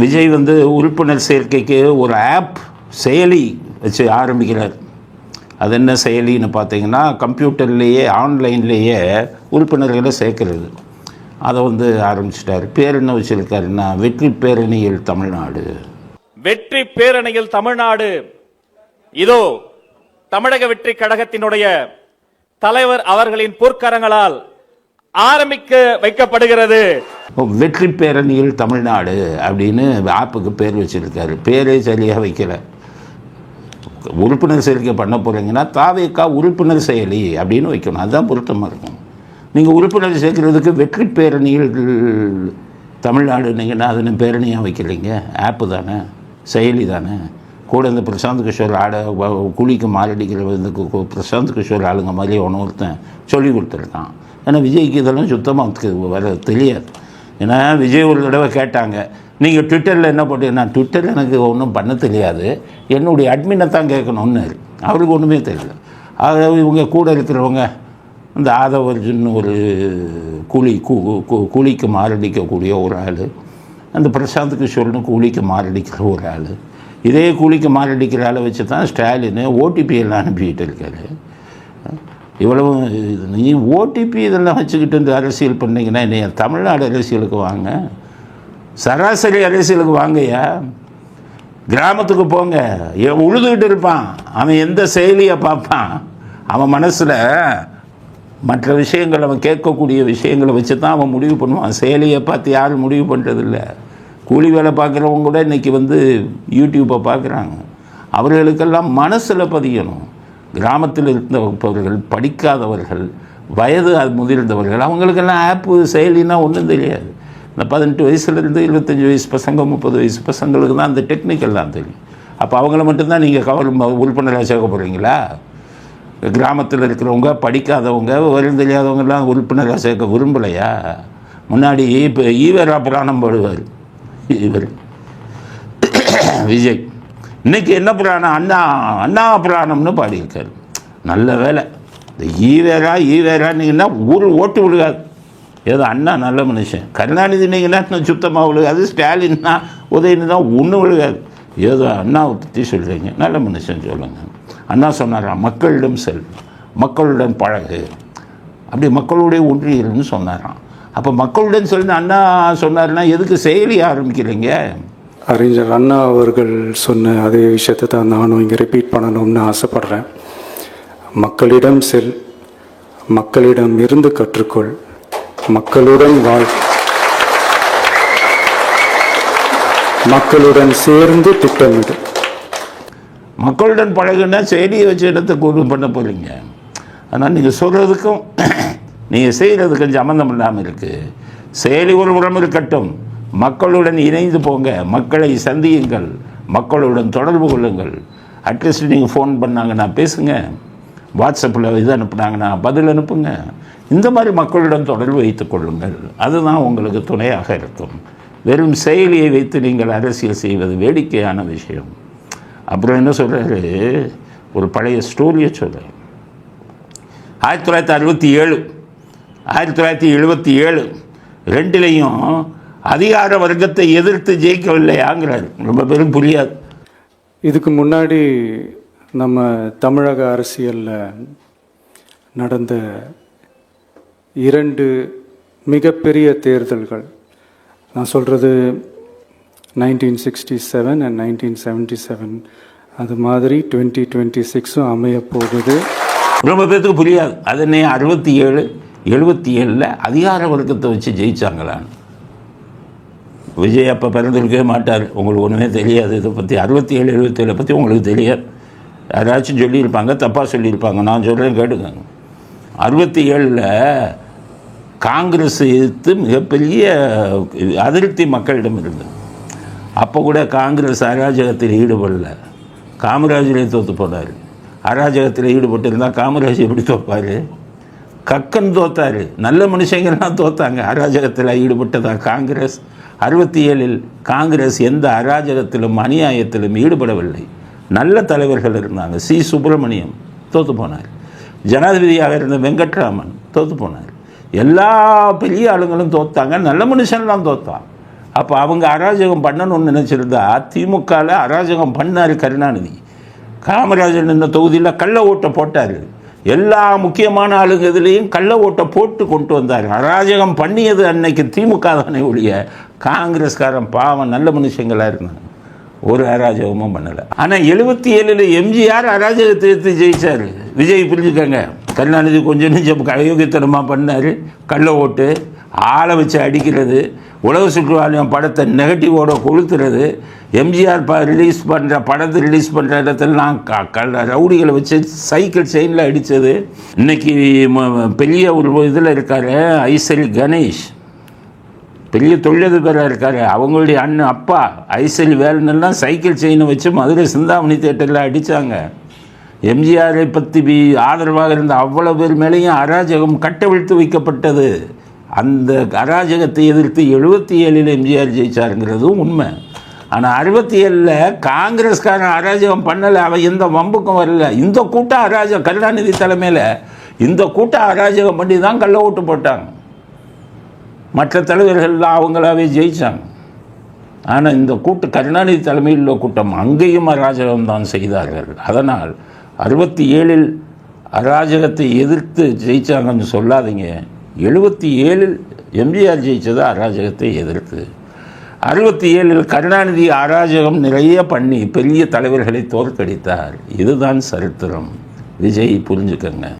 விஜய் வந்து உறுப்பினர் சேர்க்கைக்கு ஒரு ஆப் செயலி வச்சு ஆரம்பிக்கிறார். அது என்ன செயலின்னு பார்த்தீங்கன்னா கம்ப்யூட்டர்லேயே ஆன்லைன்லேயே உறுப்பினர்களை சேர்க்கறது. அதை வந்து ஆரம்பிச்சிட்டார். பேர் என்ன வச்சுருக்காருன்னா வெற்றி பேரணியில் தமிழ்நாடு. வெற்றி பேரணியில் தமிழ்நாடு. இதோ தமிழக வெற்றி கழகத்தினுடைய தலைவர் அவர்களின் பொற்கரங்களால் ஆரம்பிக்க வைக்கப்படுகிறது. வெற்றி பேரணியில் தமிழ்நாடு அப்படின்னு ஆப்புக்கு பேர் வச்சுருக்காரு. பேரே சரியாக வைக்கல. உறுப்பினர் சேர்க்கை பண்ண போகிறீங்கன்னா தாவேக்கா உறுப்பினர் செயலி அப்படின்னு வைக்கணும். அதுதான் பொருத்தமாக இருக்கும். நீங்கள் உறுப்பினர் சேர்க்கிறதுக்கு வெற்றி பேரணியில் தமிழ்நாடுனீங்கன்னா அதுன்னு பேரணியாக வைக்கிறீங்க? ஆப்பு தானே? செயலி தானே? கூட இந்த பிரசாந்த் கிஷோர் ஆட குழிக்கு மாரடிக்கிற இந்த கு- பிரசாந்த் கிஷோர் ஆளுங்க மாதிரி ஒன்று ஒருத்தன் சொல்லி கொடுத்துருக்கான். ஏன்னா விஜய்க்கு இதெல்லாம் சுத்தமாக வர தெரியாது. ஏன்னா விஜய் ஒரு தடவை கேட்டாங்க நீங்கள் ட்விட்டரில் என்ன பண்ணீங்கன்னால் ட்விட்டரில் எனக்கு ஒன்றும் பண்ண தெரியாது. என்னுடைய அட்மினை தான் கேட்கணும்னு அவருக்கு ஒன்றுமே தெரியல. அதாவது இவங்க கூட இருக்கிறவங்க இந்த ஆதவர்ஜுன்னு ஒரு கூலி கூலிக்கு மாரடிக்கக்கூடிய ஒரு ஆள் அந்த பிரசாந்த் கிஷோர்னு கூலிக்கு மாரடிக்கிற ஒரு ஆள் இதே கூலிக்கு மாரடிக்கிற ஆளை வச்சு தான் ஸ்டாலின் ஓடிபி எல்லாம் அனுப்பிக்கிட்டு இருக்காரு. இவ்வளவு நீ ஓடிபி இதெல்லாம் வச்சுக்கிட்டு இந்த அரசியல் பண்ணிங்கன்னா நீ தமிழ்நாடு அரசியலுக்கு வாங்க. சராசரி அரசியலுக்கு வாங்கய்யா. கிராமத்துக்கு போங்க. உழுதுகிட்டு இருப்பான். அவன் எந்த செயலியை பார்ப்பான்? அவன் மனசில் மற்ற விஷயங்கள் அவன் கேட்கக்கூடிய விஷயங்களை வச்சு தான் அவன் முடிவு பண்ணுவான். செயலியை பார்த்து யாரும் முடிவு பண்ணுறதில்ல கூலி வேலை பார்க்குறவங்க கூட இன்றைக்கி வந்து யூடியூப்பை பார்க்குறாங்க. அவர்களுக்கெல்லாம் மனசில் பதியணும். கிராமத்தில் இருந்தவர்கள் படிக்காதவர்கள் வயது அது முதிர்ந்தவர்கள் அவங்களுக்கெல்லாம் ஆப்பு செயலினா ஒன்றும் தெரியாது. இந்த பதினெட்டு வயசுலேருந்து இருபத்தஞ்சி வயசு பசங்க முப்பது வயசு பசங்களுக்கு தான் அந்த டெக்னிக்கெல்லாம் தெரியும். அப்போ அவங்கள மட்டும்தான் நீங்கள் கவர் உறுப்பினராக சேர்க்க போகிறீங்களா கிராமத்தில் இருக்கிறவங்க படிக்காதவங்க வரும் தெரியாதவங்கெல்லாம் உறுப்பினராக சேர்க்க விரும்பலையா? முன்னாடி இப்போ ஈவரா புராணம் பாடுவார். இவர் விஜய். இன்னைக்கு என்ன புராணம்? அண்ணா அண்ணா புராணம்னு பாடியிருக்காரு. நல்ல வேலை. இந்த ஈவேரா ஈவேரான்னீங்கன்னா ஊர் ஓட்டு விழுகாது. ஏதோ அண்ணா நல்ல மனுஷன். கருணாநிதினீங்கன்னா இன்னும் சுத்தமாக விழுகாது? ஸ்டாலின்னா உதயநிதி தான் ஒன்றும் விழுகாது. ஏதோ அண்ணாவை பற்றி சொல்கிறீங்க நல்ல மனுஷன் சொல்லுங்கள் அண்ணா சொன்னாராம் மக்களிடம் செல் மக்களுடன் பழகு. அப்படி மக்களுடைய ஒன்றியல்னு சொன்னாராம். அப்போ மக்களுடன் சொல்லி அண்ணா சொன்னார்னா எதுக்கு செயலி ஆரம்பிக்கிறீங்க? அறிஞர் அண்ணா அவர்கள் சொன்ன அதே விஷயத்தை தான் நானும் இங்கே ரிப்பீட் பண்ணணும்னு ஆசைப்பட்றேன். மக்களிடம் செல் மக்களிடம் இருந்து கற்றுக்கொள் மக்களுடன் வாழ். மக்களுடன் சேர்ந்து திட்டமிடு. மக்களுடன் பழகுனா செயலியை வச்சு இடத்தை கூறு பண்ண போகிறீங்க ஆனால் நீங்கள் சொல்கிறதுக்கும் நீங்கள் செய்கிறதுக்கும் சம்மந்தம் இல்லாமல் இருக்குது செயலி ஒரு உடம்பு இருக்கட்டும். மக்களுடன் இணைந்து போங்க. மக்களை சந்தியுங்கள். மக்களுடன் தொடர்பு கொள்ளுங்கள். அட்லீஸ்ட் நீங்கள் ஃபோன் பண்ணாங்கன்னா பேசுங்க. வாட்ஸ்அப்பில் இது அனுப்புனாங்கன்னா பதில் அனுப்புங்க. இந்த மாதிரி மக்களுடன் தொடர்பு வைத்துக் கொள்ளுங்கள். அதுதான் உங்களுக்கு துணையாக இருக்கும். வெறும் செயலியை வைத்து நீங்கள் அரசியல் செய்வது வேடிக்கையான விஷயம். அப்புறம் என்ன சொல்கிறாரு ஒரு பழைய ஸ்டோரியை சொல்கிறார் ஆயிரத்தி தொள்ளாயிரத்தி அறுபத்தி ஏழு. ஆயிரத்தி தொள்ளாயிரத்தி எழுபத்தி ஏழு. ரெண்டுலேயும் அதிகார வர்க்கத்தை எதிர்த்து ஜெயிக்கவில்லையாங்கிறார். ரொம்ப பேரும் புரியாது. இதுக்கு முன்னாடி நம்ம தமிழக அரசியலில் நடந்த இரண்டு மிகப்பெரிய தேர்தல்கள். நான் சொல்கிறது nineteen sixty seven and nineteen seventy seven அது மாதிரி டுவெண்ட்டி டுவெண்ட்டி சிக்ஸும் அமைய போகுது ரொம்ப பேர்த்துக்கு புரியாது. அது என்ன அறுபத்தி ஏழு எழுபத்தி ஏழில் அதிகார வர்க்கத்தை வச்சு ஜெயிச்சாங்களான்னு. விஜய் அப்போ பிறந்திருக்கவே மாட்டார். உங்களுக்கு ஒன்றுமே தெரியாது. இதை பற்றி அறுபத்தி ஏழு எழுபத்தேழை பற்றி உங்களுக்கு தெரியாது. யாராச்சும் சொல்லியிருப்பாங்க தப்பாக சொல்லியிருப்பாங்க. நான் சொல்கிறேன் கேட்டுக்கோங்க. அறுபத்தி ஏழில் காங்கிரஸ் எதிர்த்து மிகப்பெரிய அதிருப்தி மக்களிடம் இருந்தது. அப்போ கூட காங்கிரஸ் அராஜகத்தில் ஈடுபடல. காமராஜரே தோற்று போனார். அராஜகத்தில் ஈடுபட்டிருந்தால் காமராஜ் எப்படி தோப்பார்? கக்கன் தோத்தார். நல்ல மனுஷங்கள்லாம் தோத்தாங்க. அராஜகத்தில் ஈடுபட்டதா காங்கிரஸ்? அறுபத்தி ஏழில் காங்கிரஸ் எந்த அராஜகத்திலும் அநியாயத்திலும் ஈடுபடவில்லை. நல்ல தலைவர்கள் இருந்தாங்க. சி. சுப்பிரமணியம் தோற்று போனார். ஜனாதிபதியாக இருந்த வெங்கட்ராமன் தோற்று போனார். எல்லா பெரிய ஆளுங்களும் தோத்தாங்க. நல்ல மனுஷன்லாம் தோத்தான். அப்போ அவங்க அராஜகம் பண்ணணும்னு நினச்சிருந்தா திமுகவில் அராஜகம் பண்ணார் கருணாநிதி. காமராஜர் இந்த தொகுதியில் கள்ள ஓட்டை போட்டார். எல்லா முக்கியமான ஆளுங்க இதுலேயும் கள்ள ஓட்டை போட்டு கொண்டு வந்தார் அராஜகம் பண்ணியது அன்னைக்கு திமுக தானே ஒழிய காங்கிரஸ்காரன் பாவம் நல்ல மனுஷங்களாக இருந்தாங்க ஒரு அராஜகமும் பண்ணலை. ஆனால் எழுபத்தி ஏழில் எம்ஜிஆர் அராஜகத்தை எடுத்து ஜெயிச்சார். விஜய் புரிஞ்சுக்கங்க. கருணாநிதி கொஞ்சம் நெஞ்சம் அயோக்கியத்தனமாக பண்ணார். கள்ள ஓட்டு ஆளை வச்சு அடிக்கிறது உலக சுற்றுவாலயம் படத்தை நெகட்டிவோட கொளுத்துறது எம்ஜிஆர் ப ரிலீஸ் பண்ணுற படத்தை ரிலீஸ் பண்ணுற இடத்துலலாம் க கள்ள ரவுடிகளை வச்சு சைக்கிள் செயினில் அடித்தது இன்னைக்கு ம- பெரிய ஒரு இதில் இருக்கார் ஐசரி கணேஷ். பெரிய தொழிலதிபராக இருக்கார். அவங்களுடைய அண்ணன் அப்பா ஐசரி வேலுன்னெல்லாம் சைக்கிள் செயினை வச்சு மதுரை சிந்தாமணி தேட்டரில் அடித்தாங்க எம்ஜிஆரை பற்றி பி ஆதரவாக இருந்த அவ்வளோ பேர் மேலேயும் அராஜகம் கட்டவிழ்த்து வைக்கப்பட்டது. அந்த அராஜகத்தை எதிர்த்து எழுபத்தி ஏழில் எம்ஜிஆர் ஜெயிச்சாருங்கிறதும் உண்மை. ஆனால் அறுபத்தி ஏழில் காங்கிரஸ்காரன் அராஜகம் பண்ணலை அவன் எந்த வம்புக்கும் வரல. இந்த கூட்டம் அராஜகம் கருணாநிதி தலைமையில் இந்த கூட்டம் அராஜகம் பண்ணி தான் கள்ள ஓட்டு போட்டாங்க. மற்ற தலைவர்கள்லாம் அவங்களாவே ஜெயித்தாங்க ஆனால் இந்த கூட்டு கருணாநிதி தலைமையில் உள்ள கூட்டம் அங்கேயும் அராஜகம் தான் செய்தார்கள். அதனால் அறுபத்தி ஏழில் அராஜகத்தை எதிர்த்து ஜெயித்தாங்கன்னு சொல்லாதீங்க. எழுபத்தி ஏழில் எம்ஜிஆர் ஜெயித்தது அராஜகத்தை எதிர்த்து. அறுபத்தி ஏழில் கருணாநிதி அராஜகம் நிறைய பண்ணி பெரிய தலைவர்களை தோற்கடித்தார். இதுதான் சரித்திரம். விஜய் புரிஞ்சுக்கங்க.